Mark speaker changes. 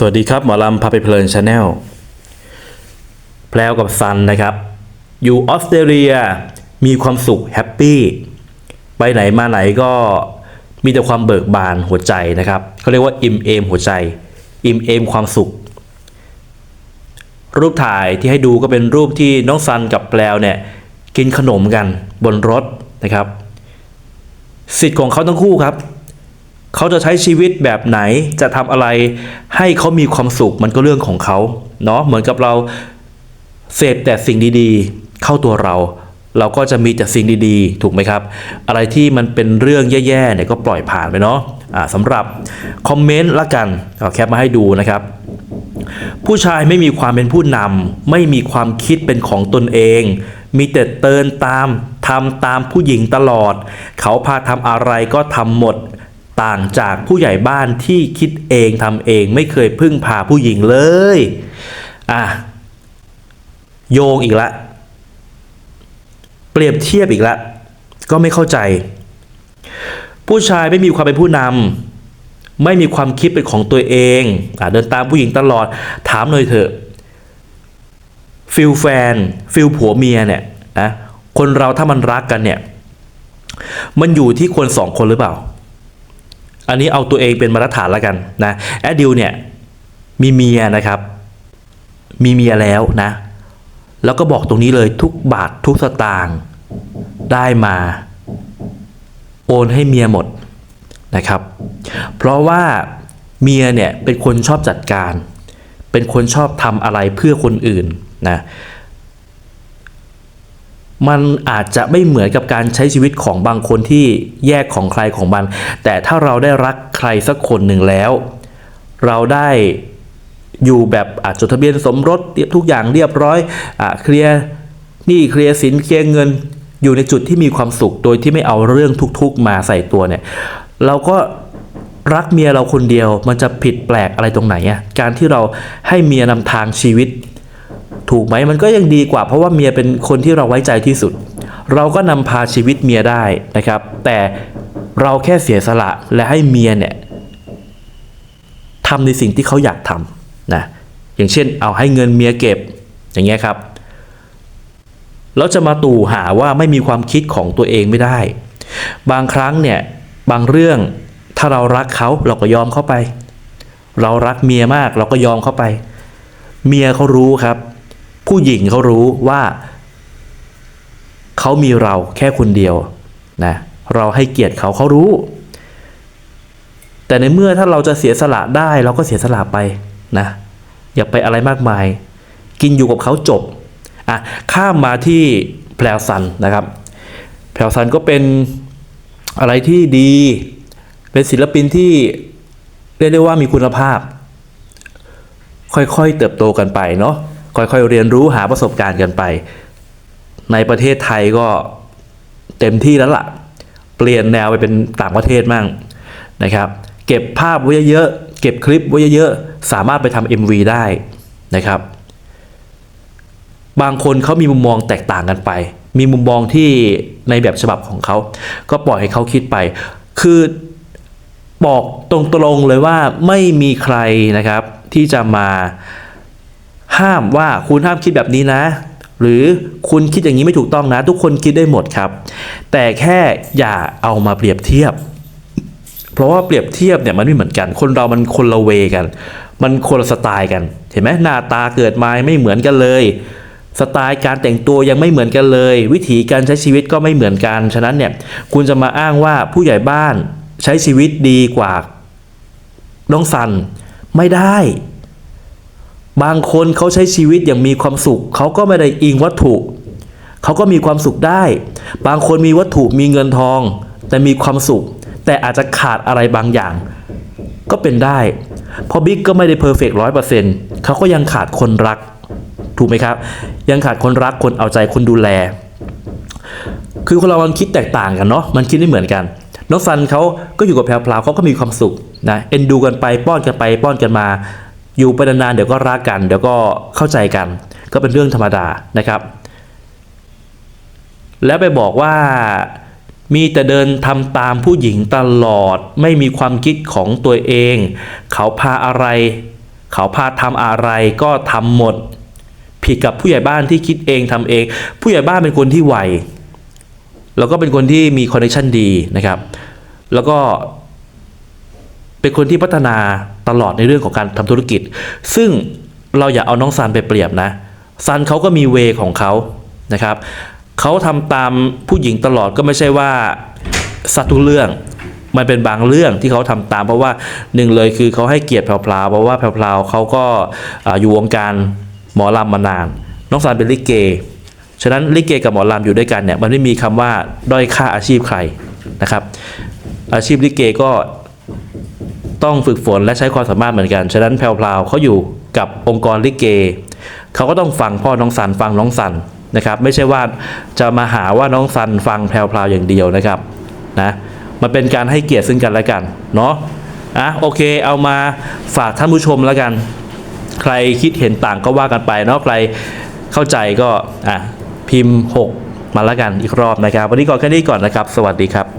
Speaker 1: สวัสดีครับ หมอลำพาไปเพลินชาแนลแพลวกับซันนะครับ อยู่ออสเตรเลียมีความสุขแฮปปี้ไปไหนมาไหนก็มีแต่ความเบิกบานหัวใจนะครับเขาเรียกว่าอิ่มเอมหัวใจ อิ่มเอมความสุข รูปถ่ายที่ให้ดูก็เป็นรูปที่น้องซันกับแปลวเนี่ยกินขนมกันบนรถนะครับ สิทธิ์ของเขาทั้งคู่ครับ เขาจะใช้ชีวิตแบบไหนจะทำอะไร ให้เขามีความสุขมันก็เรื่องของเขาเนาะเหมือนกับเราเสพแต่สิ่งดีๆ เข้าตัวเรา เราก็จะมีแต่สิ่งดีๆ ถูกไหมครับ อะไรที่มันเป็นเรื่องแย่ๆเนี่ยก็ปล่อยผ่านไปเนาะะสำหรับคอมเมนต์ละกันเอาแคปมาให้ดูนะครับ ผู้ชายไม่มีความเป็นผู้นำไม่มีความคิดเป็นของตนเอง มีแต่เตินตามทำตามผู้หญิงตลอด เขาพาทำอะไรก็ทำหมด ต่างจากผู้ใหญ่บ้านที่คิดเองทำเองไม่เคยพึ่งพาผู้หญิงเลย อะ โยงอีกละ เปรียบเทียบอีกละ ก็ไม่เข้าใจ ผู้ชายไม่มีความเป็นผู้นำไม่มีความคิดเป็นของตัวเองอเดินตามผู้หญิงตลอดถามหน่อยเถอะฟิลแฟนฟิลผัวเมียเนี่ยนะคนเราถ้ามันรักกันเนี่ย มันอยู่ที่คนสองคนหรือเปล่า อันนี้เอาตัวเองเป็นมาตรฐานแล้วกันนะแอดดิวเนี่ยมีเมียนะครับ มีเมียแล้วนะ แล้วก็บอกตรงนี้เลยทุกบาททุกสตางค์ได้มาโอนให้เมียหมดนะครับ เพราะว่าเมียเนี่ยเป็นคนชอบจัดการ เป็นคนชอบทำอะไรเพื่อคนอื่นนะ มันอาจจะไม่เหมือนกับการใช้ชีวิตของบางคนที่แยกของใครของมัน แต่ถ้าเราได้รักใครสักคนหนึ่งแล้ว เราได้อยู่แบบอาจจดทะเบียนสมรสทุกอย่างเรียบร้อยอเคลียร์หนี่เคลียร์สินเคลียร์เงินอยู่ในจุดที่มีความสุขโดยที่ไม่เอาเรื่องทุกๆมาใส่ตัวเนี่ย เราก็รักเมียเราคนเดียวมันจะผิดแปลกอะไรตรงไหนอะการที่เราให้เมียนำทางชีวิต ถูกไหมมันก็ยังดีกว่า เพราะว่าเมียเป็นคนที่เราไว้ใจที่สุด เราก็นำพาชีวิตเมียได้นะครับ แต่เราแค่เสียสละและให้เมียเนี่ยทำในสิ่งที่เขาอยากทำนะอย่างเช่น เอาให้เงินเมียเก็บอย่างเงี้ยครับแล้วจะมาตู่หาว่าไม่มีความคิดของตัวเองไม่ได้ บางครั้งเนี่ยบางเรื่องถ้าเรารักเขาเราก็ยอมเข้าไป เรารักเมียมากเราก็ยอมเข้าไป เมียเขารู้ครับ ผู้หญิงเขารู้ว่าเขามีเราแค่คนเดียวนะเราให้เกียรติเขาเขารู้ แต่ในเมื่อถ้าเราจะเสียสละได้เราก็เสียสละไปนะอย่าไปอะไรมากมาย กินอยู่กับเขาจบอะข้ามมาที่แพลซันนะครับ แพลซันก็เป็นอะไรที่ดี เป็นศิลปินที่เรียกได้ว่ามีคุณภาพ ค่อยๆเติบโตกันไปเนาะ ค่อยๆเรียนรู้หาประสบการณ์กันไป ในประเทศไทยก็เต็มที่แล้วละ่ะ เปลี่ยนแนวไปเป็นต่างประเทศมั่งนะครับ เก็บภาพไว้เยอะๆเก็บคลิปไว้เยอะๆสามารถไปทำ MV ได้นะครับ บางคนเขามีมุมมองแตกต่างกันไป มีมุมมองที่ในแบบฉบับของเขา ก็ปล่อยให้เขาคิดไป คือบอกตรงๆเลยว่าไม่มีใครนะครับที่จะมา ห้ามว่าคุณห้ามคิดแบบนี้นะ หรือคุณคิดอย่างนี้ไม่ถูกต้องนะ ทุกคนคิดได้หมดครับ แต่แค่อย่าเอามาเปรียบเทียบ เพราะว่าเปรียบเทียบเนี่ยมันไม่เหมือนกัน คนเรามันคนละเวกัน มันคนละสไตล์กัน เห็นไหมหน้าตาเกิดมาไม่เหมือนกันเลยสไตล์การแต่งตัวยังไม่เหมือนกันเลย วิธีการใช้ชีวิตก็ไม่เหมือนกัน ฉะนั้นเนี่ยคุณจะมาอ้างว่าผู้ใหญ่บ้านใช้ชีวิตดีกว่าน้องซันไม่ได้ บางคนเขาใช้ชีวิตอย่างมีความสุข เขาก็ไม่ได้อิงวัตถุ เขาก็มีความสุขได้ บางคนมีวัตถุมีเงินทอง แต่มีความสุข แต่อาจจะขาดอะไรบางอย่าง ก็เป็นได้เพราะบิ๊กก็ไม่ได้เพอร์เฟกต์ร้อยเปอร์เซ็นต์เขาก็ยังขาดคนรัก ถูกไหมครับ ยังขาดคนรักคนเอาใจคนดูแล คือคนเรามันคิดแตกต่างกันเนาะมันคิดไม่เหมือนกันน้องซันเขาก็อยู่กับแพรวพราวเขาก็มีความสุขนะเอ็นดูกันไปป้อนกันไปป้อนกันมา อยู่ไปนานๆเดี๋ยวก็รักกัน เดี๋ยวก็เข้าใจกัน ก็เป็นเรื่องธรรมดานะครับ แล้วไปบอกว่ามีแต่เดินทำตามผู้หญิงตลอด ไม่มีความคิดของตัวเอง เขาพาอะไร เขาพาทำอะไรก็ทำหมด ผิดกับผู้ใหญ่บ้านที่คิดเองทำเอง ผู้ใหญ่บ้านเป็นคนที่ไวแล้วก็เป็นคนที่มีคอนเนคชันดีนะครับ แล้วก็เป็นคนที่พัฒนา ตลอดในเรื่องของการทำธุรกิจ ซึ่งเราอย่าเอาน้องซันไปเปรียบนะซันเขาก็มีเวของเขานะครับเขาทำตามผู้หญิงตลอดก็ไม่ใช่ว่าสัตว์ทุกเรื่องมันเป็นบางเรื่องที่เขาทำตาม เพราะว่าหนึ่งเลยคือเขาให้เกียรติแพรวๆเพราะว่าแพรวๆเขาก็ออยู่วงการหมอลำมานาน น้องซันเป็นลิเก ฉะนั้นลิเกกับหมอลำอยู่ด้วยกันเนี่ยมันไม่มีคำว่าด้อยค่าอาชีพใครนะครับ อาชีพลิเกก็ ต้องฝึกฝนและใช้ความสามารถเหมือนกัน ฉะนั้นแพรวพราวเขาอยู่กับองค์กรลิเก เขาก็ต้องฟังพ่อน้องสันฟังน้องสันนะครับ ไม่ใช่ว่าจะมาหาว่าน้องสันฟังแพรวพราวอย่างเดียวนะครับนะมันเป็นการให้เกียรติซึ่งกันและกันเนาะอะโอเคเอามาฝากท่านผู้ชมแล้วกัน ใครคิดเห็นต่างก็ว่ากันไปเนาะใครเข้าใจก็อะพิมพ์ 6 มาแล้วกันอีกรอบนะครับ วันนี้ก่อนแค่นี้ก่อนนะครับ สวัสดีครับ